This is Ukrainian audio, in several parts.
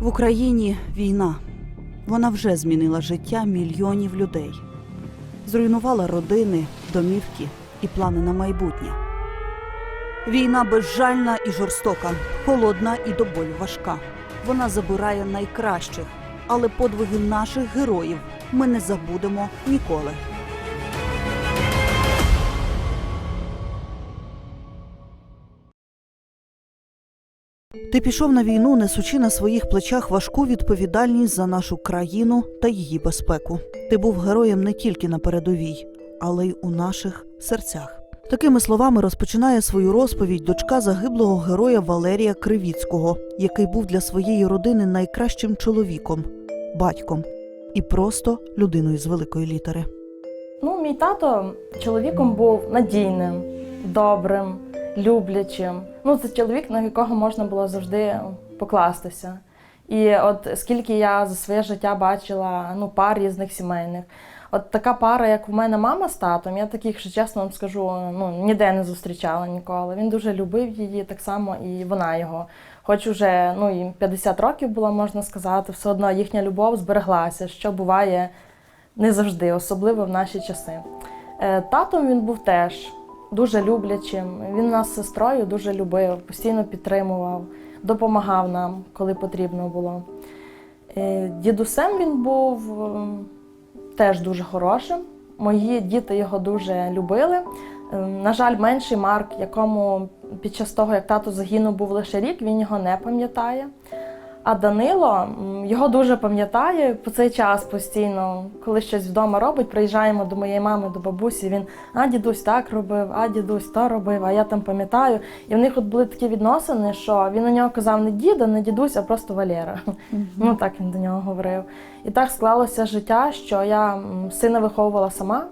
В Україні війна. Вона вже змінила життя мільйонів людей, зруйнувала родини, домівки і плани на майбутнє. Війна безжальна і жорстока, холодна і до болю важка. Вона забирає найкращих, але подвиги наших героїв ми не забудемо ніколи. Ти пішов на війну, несучи на своїх плечах важку відповідальність за нашу країну та її безпеку. Ти був героєм не тільки на передовій, але й у наших серцях. Такими словами розпочинає свою розповідь дочка загиблого героя Валерія Кривіцького, який був для своєї родини найкращим чоловіком, батьком і просто людиною з великої літери. Ну, мій тато чоловіком був надійним, добрим, люблячим. Ну, це чоловік, на якого можна було завжди покластися. І от скільки я за своє життя бачила ну, пар різних сімейних. От така пара, як у мене мама з татом, я таких, що чесно вам скажу, ну ніде не зустрічала ніколи. Він дуже любив її, так само і вона його. Хоч уже ну, їм 50 років було, можна сказати, все одно їхня любов збереглася, що буває не завжди, особливо в наші часи. Е, Татом він був теж дуже люблячим. Він нас з сестрою дуже любив, постійно підтримував, допомагав нам, коли потрібно було. Е, Дідусем він був е, теж дуже хорошим. Мої діти його дуже любили. Е, На жаль, менший Марк, якому під час того, як тато загинув, був лише рік, він його не пам'ятає. А Данило його дуже пам'ятає по цей час постійно, коли щось вдома робить, приїжджаємо до моєї мами, до бабусі. Він а дідусь так робив, а дідусь то робив, а я там пам'ятаю. І в них от були такі відносини, що він на нього казав не діда, не дідусь, а просто Валера. Ну так він до нього говорив. І так склалося життя, що я сина виховувала сама.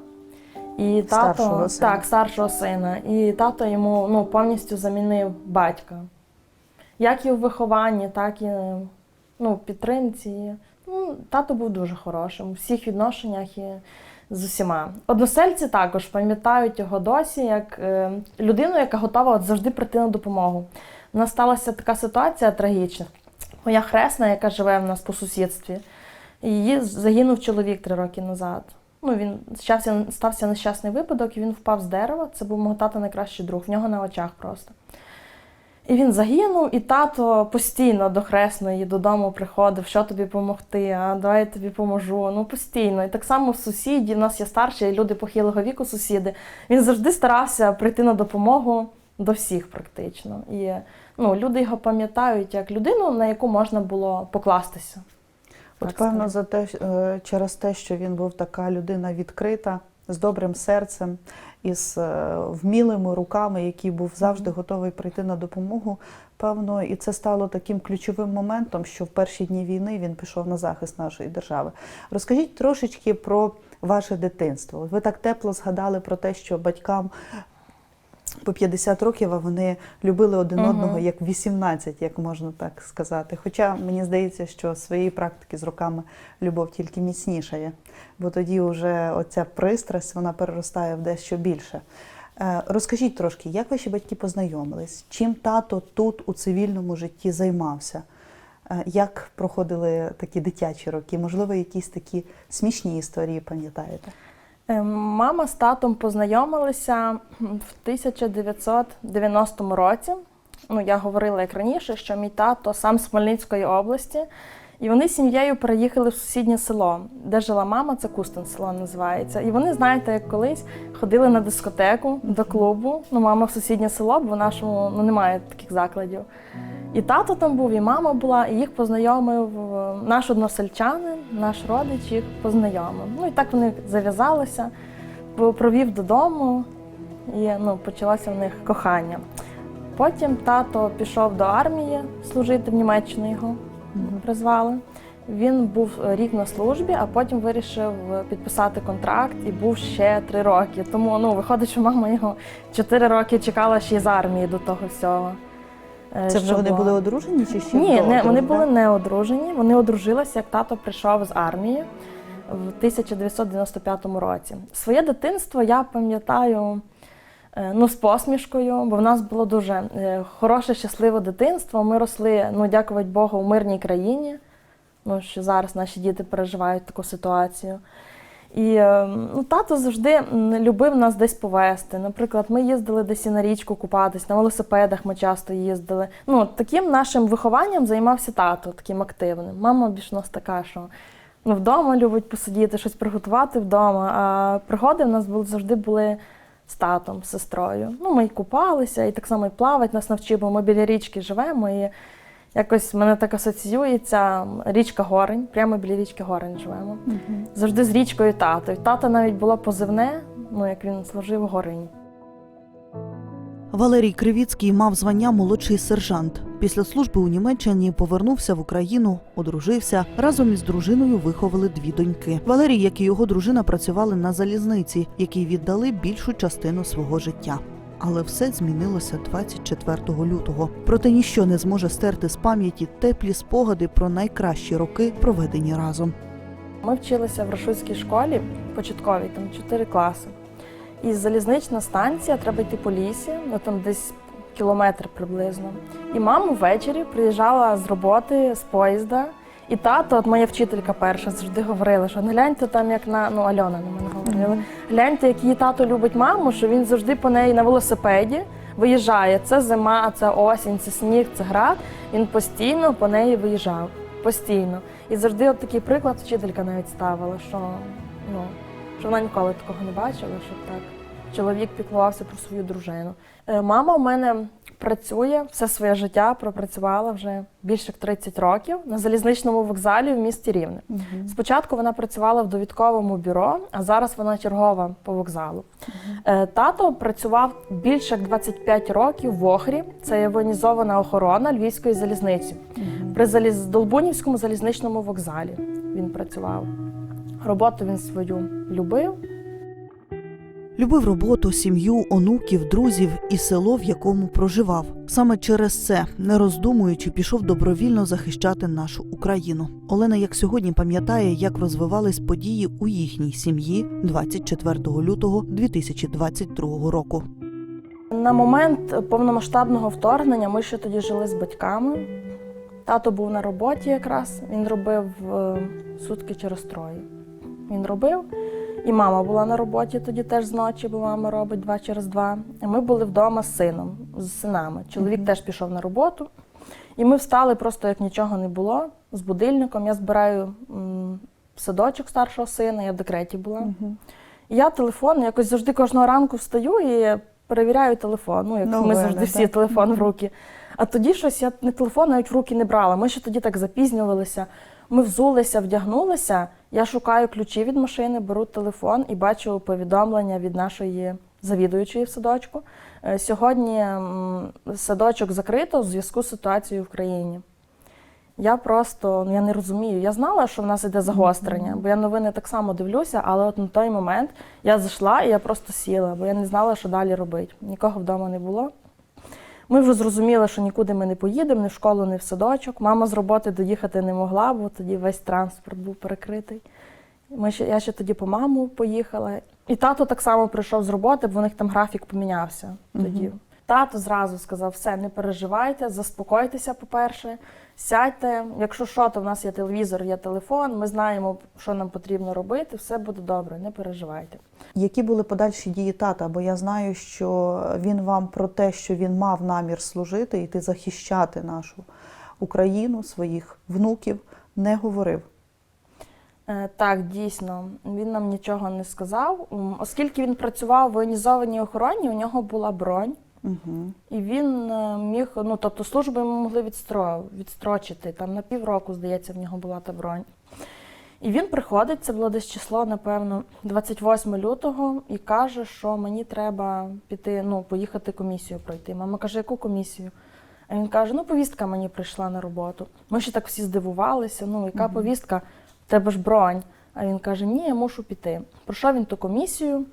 І тато, Старшого сина. так, старшого сина. І тато йому ну, повністю замінив батька. Як і в вихованні, так і ну, підтримці. Ну, тато був дуже хорошим у всіх відношеннях і з усіма. Односельці також пам'ятають його досі як е, людину, яка готова от завжди прийти на допомогу. У нас сталася така ситуація трагічна. Моя хресна, яка живе в нас по сусідстві, її загинув чоловік три роки назад. Ну, він стався, стався нещасний випадок, і він впав з дерева. Це був мого тата найкращий друг, в нього на очах просто. І він загинув, і тато постійно до хресної додому приходив, що тобі допомогти, а давай я тобі поможу. Ну постійно. І так само сусіді, в нас є старші люди похилого віку, сусіди. Він завжди старався прийти на допомогу до всіх практично. І ну, люди його пам'ятають як людину, на яку можна було покластися. От певно, за те, е, через те, що він був така людина відкрита, з добрим серцем, із з вмілими руками, який був завжди готовий прийти на допомогу. Певно, і це стало таким ключовим моментом, що в перші дні війни він пішов на захист нашої держави. Розкажіть трошечки про ваше дитинство. Ви так тепло згадали про те, що батькам по 50 років, а вони любили один Мгм. одного як 18, як можна так сказати. Хоча мені здається, що своєї практики з роками любов тільки міцнішає, бо тоді вже оця пристрасть вона переростає в дещо більше. Е, Розкажіть трошки, як ваші батьки познайомились? Чим тато тут у цивільному житті займався? Е, Як проходили такі дитячі роки? Можливо, якісь такі смішні історії пам'ятаєте? Е, Мама з татом познайомилися в 1990 році. Ну, я говорила як раніше, що мій тато сам з Хмельницької області, і вони з сім'єю переїхали в сусіднє село, де жила мама, це Кустин село називається. І вони, знаєте, як колись ходили на дискотеку до клубу. Ну, мама в сусіднє село, бо в нашому ну, немає таких закладів. І тато там був, і мама була, і їх познайомив е, наш односельчанин, наш родич їх познайомив. Ну і так вони зав'язалися, провів додому, і ну, почалося в них кохання. Потім тато пішов до армії служити в Німеччину його призвали. Він був рік на службі, а потім вирішив підписати контракт і був ще три роки. Тому ну, виходить, що мама його чотири роки чекала ще й з армії до того всього. е, Це вже вони було. були одружені чи ще Ні, не, вони були не одружені. Вони одружилися, як тато прийшов з армії в 1995 році. Своє дитинство я пам'ятаю е, ну, з посмішкою, бо в нас було дуже е, хороше, щасливе дитинство. Ми росли, ну, дякувати Богу, у мирній країні. Ну, що зараз наші діти переживають таку ситуацію. І е, ну, тато завжди любив нас десь повезти. Наприклад, ми їздили десь і на річку купатись, на велосипедах ми часто їздили. Ну, таким нашим вихованням займався тато, таким активним. Мама більш у нас така, що ну, вдома любить посидіти, щось приготувати вдома. А пригоди в нас були завжди були з татом, з сестрою. Ну, ми й купалися, і так само і плавати нас навчив, бо ми біля річки живемо. І якось мене так асоціюється річка Горень, прямо біля річки Горень живемо. Завжди з річкою тато. І тата навіть було позивне, ну як він служив горень. Валерій Кривіцький мав звання молодший сержант. Після служби у Німеччині повернувся в Україну, одружився. Разом із дружиною виховали дві доньки. Валерій, як і його дружина, працювали на залізниці, якій віддали більшу частину свого життя. Але все змінилося 24 лютого. Проте ніщо не зможе стерти з пам'яті теплі спогади про найкращі роки, проведені разом. Ми вчилися в Рашуцькій школі початковій, там 4 класи. І залізнична станція, треба йти по лісі, ну там десь кілометр приблизно. І мама ввечері приїжджала з роботи, з поїзда. І тато, от моя вчителька перша, завжди говорила, що «Ну, гляньте там, як на ну Альона на мене говорила. Гляньте, як її тато любить маму, що він завжди по неї на велосипеді виїжджає. Це зима, це осінь, це сніг, це град. Він постійно по неї виїжджав. Постійно. І завжди от такий приклад вчителька навіть ставила, що ну що вона ніколи такого не бачила, щоб так чоловік піклувався про свою дружину. Е, Мама в мене працює все своє життя, пропрацювала вже більше як 30 років на залізничному вокзалі в місті Рівне. Спочатку вона працювала в довідковому бюро, а зараз вона чергова по вокзалу. Е, Тато працював більше як 25 років в Охрі. Це є воєнізована охорона Львівської залізниці. При заліз... Долбунівському залізничному вокзалі він працював. Роботу він свою любив. Любив роботу, сім'ю, онуків, друзів і село, в якому проживав. Саме через це, не роздумуючи, пішов добровільно захищати нашу Україну. Олена, як сьогодні, пам'ятає, як розвивались події у їхній сім'ї 24 лютого 2022 року. На момент повномасштабного вторгнення ми ще тоді жили з батьками. Тато був на роботі якраз, він робив е, сутки через троє. Він робив. І мама була на роботі тоді теж зночі, бо мама робить два через два. І ми були вдома з сином, з синами. Чоловік теж пішов на роботу. І ми встали просто як нічого не було з будильником. Я збираю м, садочок старшого сина, я в декреті була. І я телефон якось завжди кожного ранку встаю і перевіряю телефон. Ну, як ми Новини, завжди всі так? телефон в руки. А тоді щось я не телефон навіть в руки не брала. Ми ще тоді так запізнювалися. Ми взулися, вдягнулися. Я шукаю ключі від машини, беру телефон і бачу повідомлення від нашої завідуючої в садочку. Е, Сьогодні садочок закрито в зв'язку з ситуацією в країні. Я просто ну, я не розумію. Я знала, що в нас іде загострення, бо я новини так само дивлюся, але от на той момент я зайшла і я просто сіла, бо я не знала, що далі робити. Нікого вдома не було. Ми вже зрозуміли, що нікуди ми не поїдемо, ні в школу, ні в садочок. Мама з роботи доїхати не могла, бо тоді весь транспорт був перекритий. Ми ще, я ще тоді по маму поїхала. І тато так само прийшов з роботи, бо у них там графік помінявся тоді. Тато зразу сказав: все, не переживайте, заспокойтеся, по-перше, сядьте. Якщо що, то в нас є телевізор, є телефон, ми знаємо, що нам потрібно робити, все буде добре, не переживайте. Які були подальші дії тата? Бо я знаю, що він вам про те, що він мав намір служити, йти захищати нашу Україну, своїх внуків, не говорив. Е, Так, дійсно, він нам нічого не сказав. Оскільки він працював в воєнізованій охороні, у нього була бронь. Угу. І він е, міг, ну тобто службу йому могли відстро, відстрочити. Там на півроку, здається, в нього була та бронь. І він приходить, це було десь число, напевно, 28 лютого, і каже, що мені треба піти, ну, поїхати комісію пройти. Мама каже, яку комісію? А він каже: ну, повістка мені прийшла на роботу. Ми ще так всі здивувалися. Ну, яка повістка? В тебе ж бронь. А він каже: Ні, я мушу піти. Пройшов він ту комісію,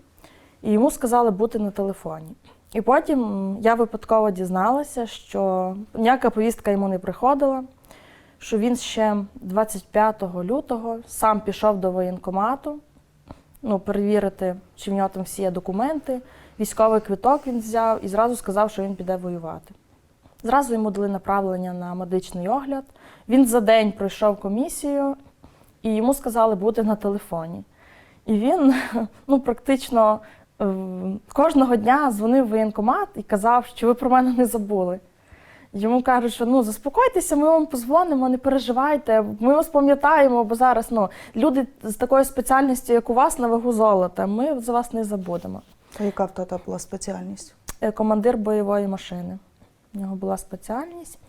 і йому сказали бути на телефоні. І потім я випадково дізналася, що ніяка повістка йому не приходила, що він ще 25 лютого сам пішов до воєнкомату, ну, перевірити, чи в нього там всі є документи. військовий квиток він взяв і зразу сказав, що він піде воювати. Зразу йому дали направлення на медичний огляд. Він за день пройшов комісію, і йому сказали бути на телефоні. І він ну, практично е, кожного дня дзвонив в воєнкомат і казав, що ви про мене не забули. Йому кажуть, що ну заспокойтеся, ми вам позвонимо, не переживайте, ми вас пам'ятаємо, бо зараз ну, люди з такою спеціальністю, як у вас, на вагу золота, ми за вас не забудемо. А яка в тата була спеціальність? Е, Командир бойової машини. У нього була спеціальність.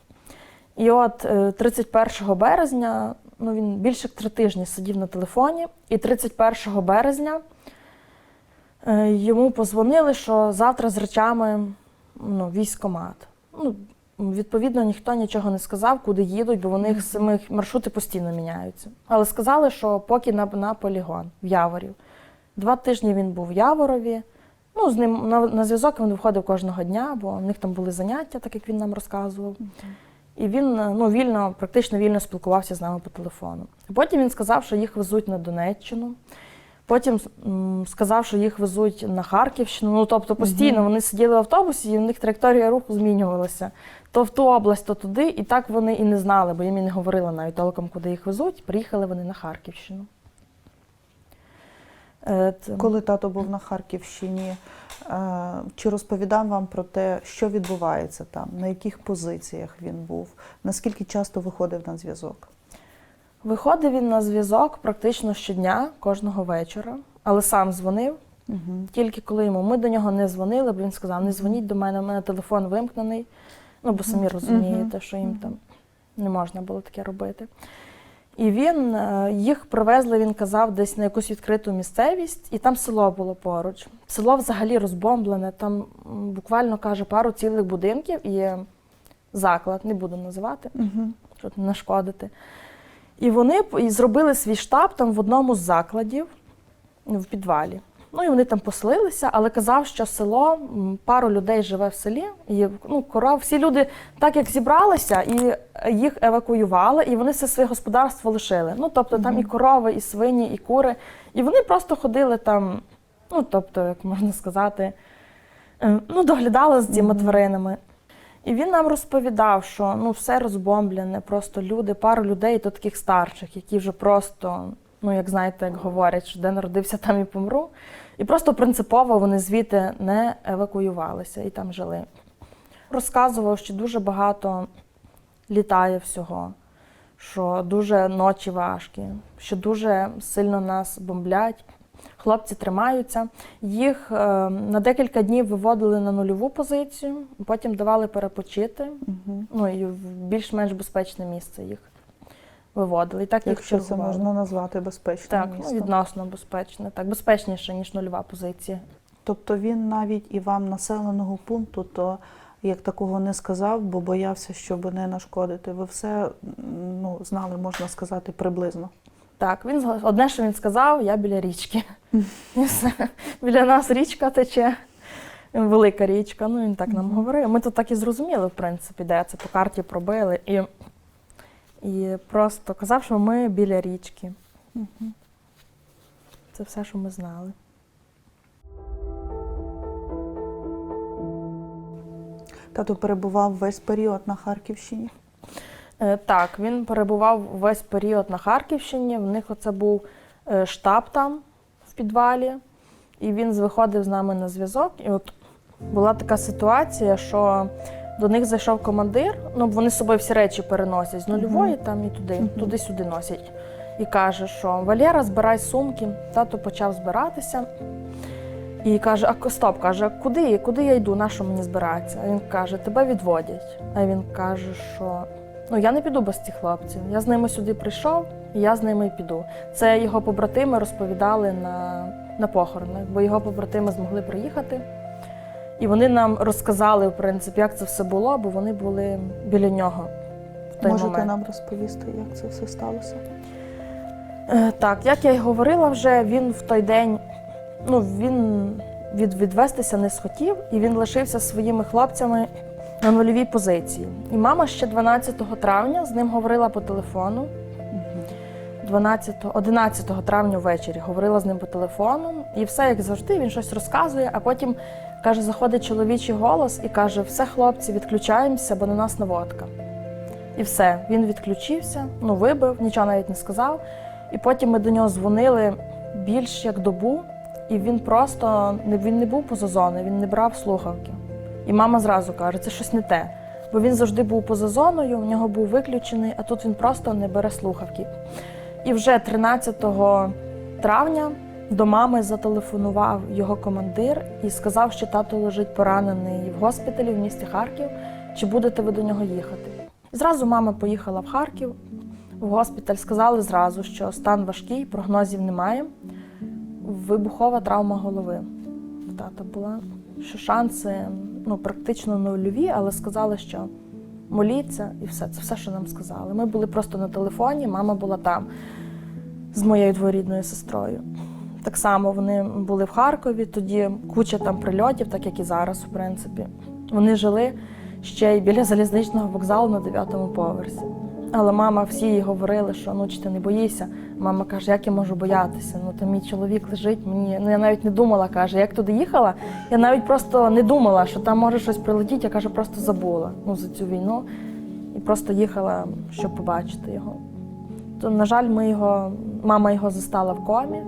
І от е, 31 березня, ну він більше три тижні сидів на телефоні, і 31 березня е, йому позвонили, що завтра з речами ну, військомат. Відповідно, ніхто нічого не сказав, куди їдуть, бо вони самих маршрути постійно міняються. Але сказали, що поки на, на полігон в Яворів. Два тижні він був в Яворові. Ну, з ним на, на зв'язок він виходив кожного дня, бо в них там були заняття, так як він нам розказував. І він е, ну, вільно, практично вільно спілкувався з нами по телефону. Потім він сказав, що їх везуть на Донеччину. Потім сказав, що їх везуть на Харківщину. Ну, тобто постійно вони сиділи в автобусі, і в них траєкторія руху змінювалася. То в ту область, то туди. І так вони і не знали, бо їм і не говорили навіть толком, куди їх везуть. Приїхали вони на Харківщину. Е, Коли тато був на Харківщині, е, чи розповідав вам про те, що відбувається там, на яких позиціях він був, наскільки часто виходив на зв'язок? Виходив він на зв'язок практично щодня, кожного вечора, але сам дзвонив. Угу. Тільки коли йому ми до нього не дзвонили, бо він сказав, не дзвоніть до мене, у мене телефон вимкнений. Ну, бо самі розумієте, що їм там не можна було таке робити. І він е, їх привезли, він казав, десь на якусь відкриту місцевість, і там село було поруч. Село взагалі розбомблене, там буквально каже пару цілих будинків і заклад, не буду називати Угу. щоб не нашкодити. І вони і зробили свій штаб там в одному з закладів в підвалі. Ну і вони там поселилися, але казав, що село, пару людей живе в селі, і ну, коров, всі люди так як зібралися, і їх евакуювали, і вони все своє господарство лишили. Ну, тобто там і корови, і свині, і кури. І вони просто ходили там, ну, тобто, як можна сказати, е, ну, доглядали за цими тваринами. І він нам розповідав, що ну все розбомблене, просто люди, пару людей, то таких старших, які вже просто, ну як знаєте, як говорять, що де народився, там і помру. І просто принципово вони звідти не евакуювалися і там жили. Розказував, що дуже багато літає всього, що дуже ночі важкі, що дуже сильно нас бомблять. Хлопці тримаються. Їх е, на декілька днів виводили на нульову позицію, потім давали перепочити. Угу. Ну і в більш-менш безпечне місце їх виводили. І так їх це можна назвати безпечним Так, ну, містом. відносно безпечне, так, безпечніше, ніж нульова позиція. Тобто він навіть і вам населеного пункту, то як такого не сказав, бо боявся, щоб не нашкодити. Ви все ну, знали, можна сказати, приблизно. Так, він одне, що він сказав, я біля річки. І все. Біля нас річка тече, велика річка. Ну він так нам говорив. Ми тут так і зрозуміли, в принципі, де це по карті пробили. І, і просто казав, що ми біля річки. Це все, що ми знали. Тато перебував весь період на Харківщині. Е, Так, він перебував весь період на Харківщині. В них оце був е, штаб там в підвалі, і він виходив з нами на зв'язок. І от була така ситуація, що до них зайшов командир. Ну, вони з собою всі речі переносять з нульової там і туди, туди-сюди носять. І каже, що Валера, збирай сумки. Тато почав збиратися. І каже: а стоп, каже, куди, куди я йду? На що мені збиратися? А він каже, тебе відводять. А він каже, що ну я не піду без цих хлопців. Я з ними сюди прийшов, і я з ними й піду. Це його побратими розповідали на, на похоронах, бо його побратими змогли приїхати. І вони нам розказали, в принципі, як це все було, бо вони були біля нього в той Можете момент. нам розповісти, як це все сталося? Е, Так, як я й говорила вже, він в той день ну, він від, відвестися не схотів, і він лишився зі своїми хлопцями на нульовій позиції. І мама ще 12 травня з ним говорила по телефону. 12, 11 травня ввечері. Говорила з ним по телефону, і все як завжди. Він щось розказує, а потім каже, заходить чоловічий голос і каже: все, хлопці, відключаємося, бо на нас наводка. І все, він відключився, ну вибив, нічого навіть не сказав. І потім ми до нього дзвонили більш як добу, і він просто він не був поза зоною, він не брав слухавки. І мама зразу каже, це щось не те. Бо він завжди був поза зоною, в нього був виключений, а тут він просто не бере слухавки. І вже 13 травня до мами зателефонував його командир і сказав, що тато лежить поранений в госпіталі в місті Харків. Чи будете ви до нього їхати? І зразу мама поїхала в Харків в госпіталь. Сказали зразу, що стан важкий, прогнозів немає. Вибухова травма голови тата була. Що шанси ну, практично нульові, але сказали, що моліться і все. Це все, що нам сказали. Ми були просто на телефоні, мама була там з моєю дворідною сестрою. Так само вони були в Харкові, тоді куча там прильотів, так як і зараз, в принципі. Вони жили ще й біля залізничного вокзалу на 9-му поверсі. Але мама всі їй говорили, що ну чи ти не боїшся. Мама каже, як я можу боятися? Ну то мій чоловік лежить. Мені ну я навіть не думала, каже, як туди їхала. Я навіть просто не думала, що там може щось прилетіти. Я каже, просто забула ну, за цю війну і просто їхала, щоб побачити його. То, на жаль, ми його, мама його застала в комі.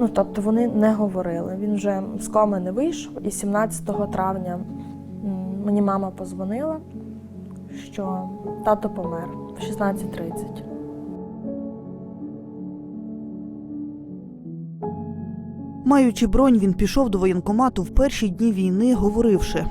Ну, тобто вони не говорили. Він вже з коми не вийшов, і 17 травня мені мама позвонила, що тато помер в 16.30. Маючи бронь, він пішов до воєнкомату в перші дні війни, говоривши: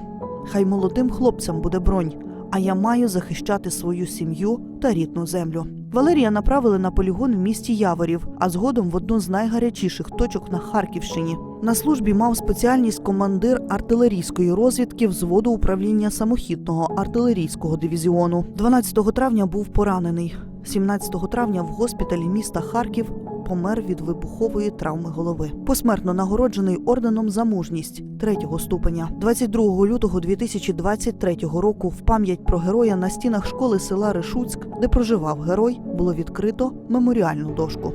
Хай молодим хлопцям буде бронь, а я маю захищати свою сім'ю та рідну землю. Валерія направили на полігон в місті Яворів, а згодом в одну з найгарячіших точок на Харківщині. На службі мав спеціальність командир артилерійської розвідки взводу управління самохідного артилерійського дивізіону. 12 травня був поранений. 17 травня в госпіталі міста Харків помер від вибухової травми голови. Посмертно нагороджений орденом за мужність третього ступеня. 22 лютого 2023 року в пам'ять про героя на стінах школи села Решуцьк, де проживав герой, було відкрито меморіальну дошку.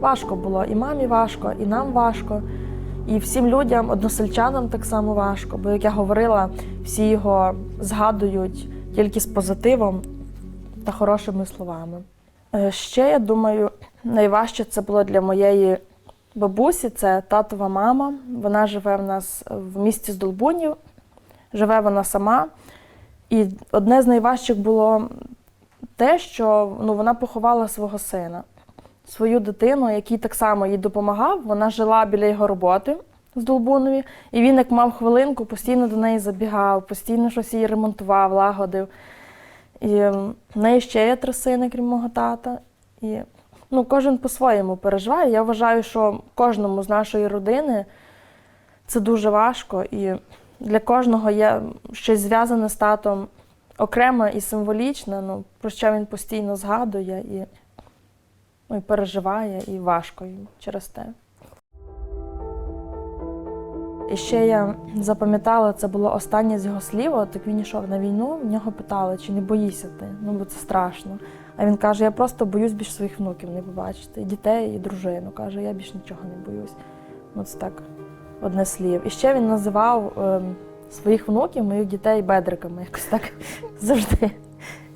Важко було і мамі важко, і нам важко, і всім людям, односельчанам так само важко. Бо, як я говорила, всі його згадують тільки з позитивом та хорошими словами. Е, Ще я думаю, найважче це було для моєї бабусі, це татова мама. Вона живе в нас в місті Здолбунів, живе вона сама. І одне з найважчих було те, що ну, вона поховала свого сина свою дитину, який так само їй допомагав. Вона жила біля його роботи в Долбунові, і він, як мав хвилинку, постійно до неї забігав, постійно щось її ремонтував, лагодив. І в неї ще є три сини, крім мого тата. І ну, кожен по-своєму переживає. Я вважаю, що кожному з нашої родини це дуже важко, і для кожного є щось зв'язане з татом окремо і символічне, ну, про що він постійно згадує. І ну, і переживає, і важко їм через те. І ще я запам'ятала, це було останнє з його слів, от як він йшов на війну, в нього питали, чи не боїшся ти, ну бо це страшно. А він каже: я просто боюсь більш своїх внуків не побачити, і дітей, і дружину. Каже, я більш нічого не боюсь. Ну, це так одне слів. І ще він називав ем, своїх внуків, моїх дітей бедриками, якось так завжди.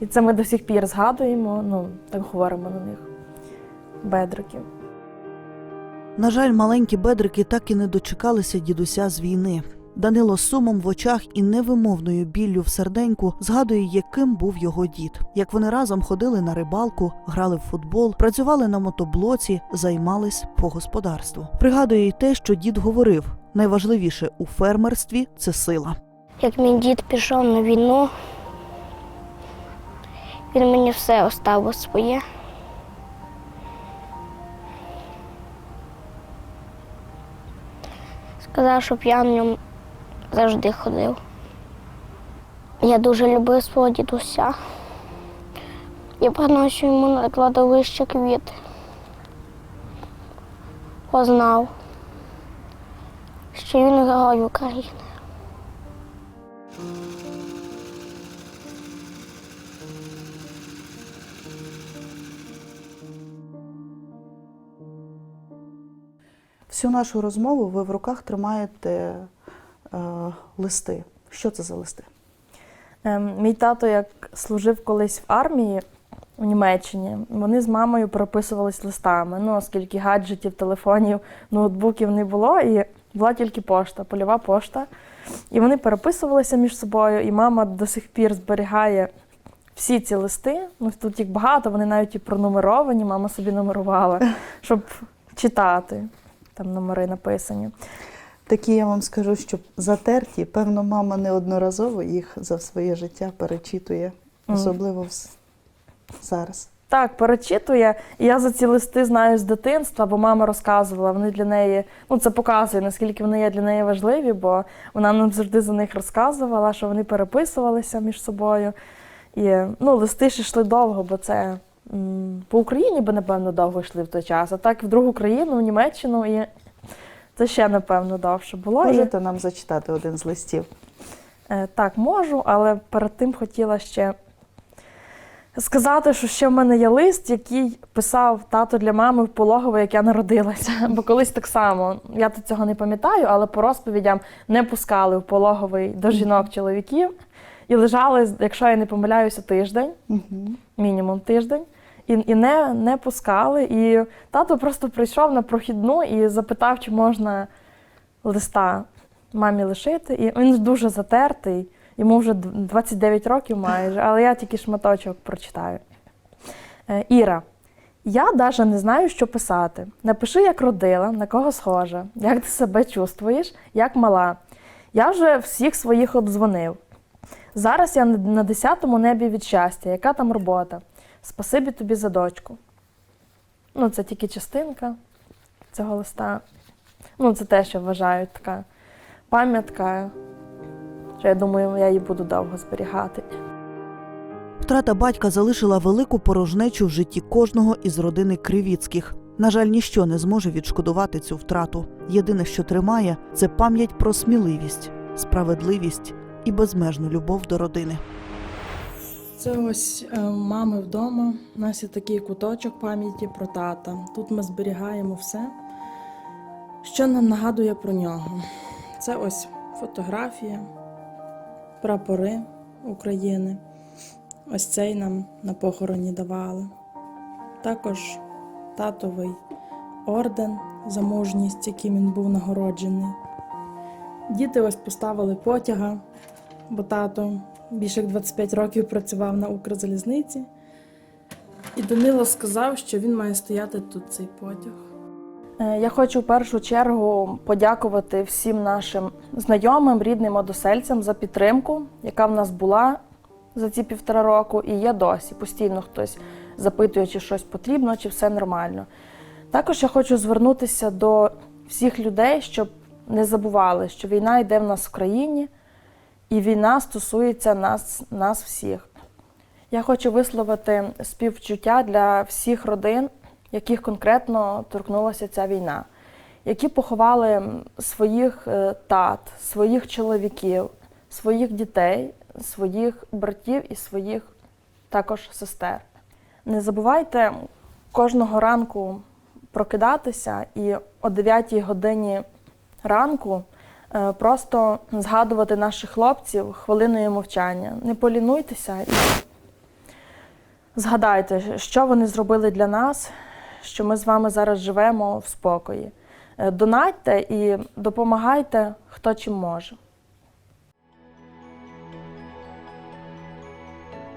І це ми до сих пір згадуємо, ну, так говоримо на них бедриків. На жаль, маленькі бедрики так і не дочекалися дідуся з війни. Данило з сумом в очах і невимовною біллю в серденьку згадує, яким був його дід. Як вони разом ходили на рибалку, грали в футбол, працювали на мотоблоці, займались по господарству. Пригадує й те, що дід говорив: найважливіше у фермерстві це сила. Як мій дід пішов на війну, він мені все оставив своє. Сказав, щоб я в ньому завжди ходив. Я дуже любив свого дідуся. Я приношу йому на кладовище квіти. Познав, що він герой України. Всю нашу розмову ви в руках тримаєте е, листи. Що це за листи? Ем, Мій тато, як служив колись в армії у Німеччині, вони з мамою переписувались листами. Ну, оскільки гаджетів, телефонів, ноутбуків не було, і була тільки пошта, польова пошта. І вони переписувалися між собою, і мама до сих пір зберігає всі ці листи. Ну, тут їх багато, вони навіть і пронумеровані, мама собі нумерувала, щоб читати. Там номери написані. Такі я вам скажу, що затерті, певно, мама неодноразово їх за своє життя перечитує, особливо вс- зараз. Так, перечитує. І я за ці листи знаю з дитинства, бо мама розказувала. Вони для неї, ну це показує, наскільки вони є для неї важливі, бо вона нам завжди за них розказувала, що вони переписувалися між собою. І ну, листи ж йшли довго, бо це по Україні би, напевно, довго йшли в той час. А так в другу країну, в Німеччину, і це ще, напевно, довше було. І, Можете нам зачитати один з листів? е, так, можу, але перед тим хотіла ще сказати, що ще в мене є лист, який писав тато для мами в пологове, як я народилася. Бо колись так само, я тут цього не пам'ятаю, але по розповідям не пускали в пологовий до жінок чоловіків і лежали, якщо я не помиляюся, тиждень, Угу. мінімум тиждень. І, і не, не пускали. І тато просто прийшов на прохідну і запитав, чи можна листа мамі лишити. І він дуже затертий, йому вже 29 років майже, але я тільки шматочок прочитаю. Е, Іра, я навіть не знаю, що писати. Напиши, як родила, на кого схожа, як ти себе чувствуєш, як мала. Я вже всіх своїх обдзвонив. Зараз я на- на десятому небі від щастя. Яка там робота? Спасибі тобі за дочку. Ну, це тільки частинка цього листа. Ну, це те, що вважаю така пам'ятка, що я думаю, я її буду довго зберігати. Втрата батька залишила велику порожнечу в житті кожного із родини Кривіцьких. На жаль, ніщо не зможе відшкодувати цю втрату. Єдине, що тримає, це пам'ять про сміливість, справедливість і безмежну любов до родини. Це ось е, мами вдома. У нас є такий куточок пам'яті про тата. Тут ми зберігаємо все, що нам нагадує про нього. Це ось фотографія, прапори України. Ось цей нам на похороні давали. Також татовий орден за мужність, яким він був нагороджений. Діти ось поставили потяга, бо тато більше як 25 років працював на Укрзалізниці. І Данило сказав, що він має стояти тут цей потяг. Е, Я хочу в першу чергу подякувати всім нашим знайомим, рідним односельцям за підтримку, яка в нас була за ці півтора року, і є досі. Постійно хтось запитує, чи щось потрібно, чи все нормально. Також я хочу звернутися до всіх людей, щоб не забували, що війна йде в нас в країні, і війна стосується нас, нас всіх. Я хочу висловити співчуття для всіх родин, яких конкретно торкнулася ця війна, які поховали своїх е, тат, своїх чоловіків, своїх дітей, своїх братів і своїх також сестер. Не забувайте кожного ранку прокидатися і о 9 годині ранку просто згадувати наших хлопців хвилиною мовчання. Не полінуйтеся і згадайте, що вони зробили для нас, що ми з вами зараз живемо в спокої. Е, Донатьте і допомагайте, хто чим може.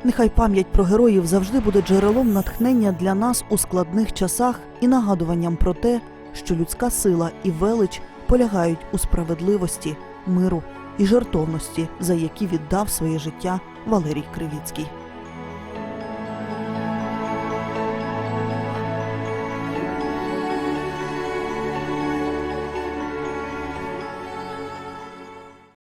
Нехай пам'ять про героїв завжди буде джерелом натхнення для нас у складних часах і нагадуванням про те, що людська сила і велич полягають у справедливості, миру і жертовності, за які віддав своє життя Валерій Кривіцький.